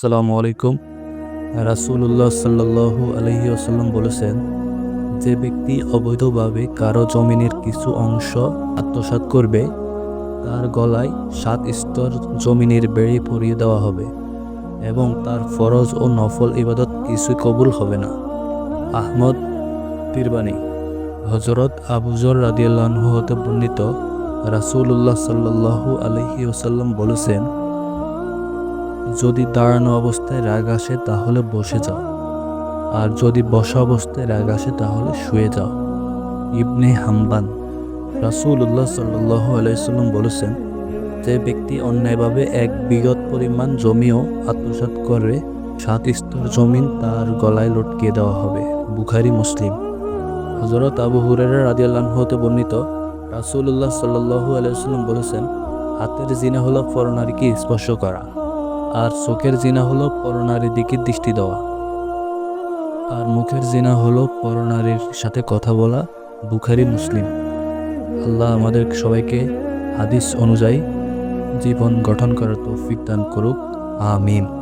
আসসালামু আলাইকুম। রাসূলুল্লাহ সাল্লাল্লাহু আলাইহি আসাল্লাম বলেছেন, যে ব্যক্তি অবৈধভাবে কারও জমিনের কিছু অংশ আত্মসাৎ করবে, তার গলায় সাত স্তর জমিনের বেড়ে পরিয়ে দেওয়া হবে এবং তার ফরজ ও নফল ইবাদত কিছুই কবুল হবে না। আহমদ তিরবানি হজরত আবুজর রাদিয়াল্লাহু হতে বর্ণিত রাসূলুল্লাহ সাল্লাল্লাহু আলাইহি ওসাল্লাম বলেছেন যদি দাঁড়ানো অবস্থায় রাগ আসে, তাহলে বসে যাও। আর যদি বসা অবস্থায় রাগ আসে, তাহলে শুয়ে যাও। ইবনে হাম্বান রাসূলুল্লাহ সাল্লাহ আলাইসাল্লাম বলেছেন, যে ব্যক্তি অন্যায়ভাবে এক বিগত পরিমাণ জমিও আত্মসাৎ করে, সাত স্তর জমিন তার গলায় লটকিয়ে দেওয়া হবে। বুখারি, মুসলিম। হজরত আবু হুরেরা রাদিয়াল্লাহু হতে বর্ণিত, রাসূলুল্লাহ সাল্লাল্লাহু আলাইহি সাল্লাম বলেছেন, হাতের জিনা হলো পরনারীকে স্পর্শ করা। আর চোখের জিনা হলো পরনারীর দিকে দৃষ্টি দেওয়া। আর মুখের জিনা হলো পরনারীর সাথে কথা বলা বুখারি মুসলিম। আল্লাহ আমাদের সবাইকে হাদিস অনুযায়ী জীবন গঠন করার তৌফিক দান করুক। আমিন।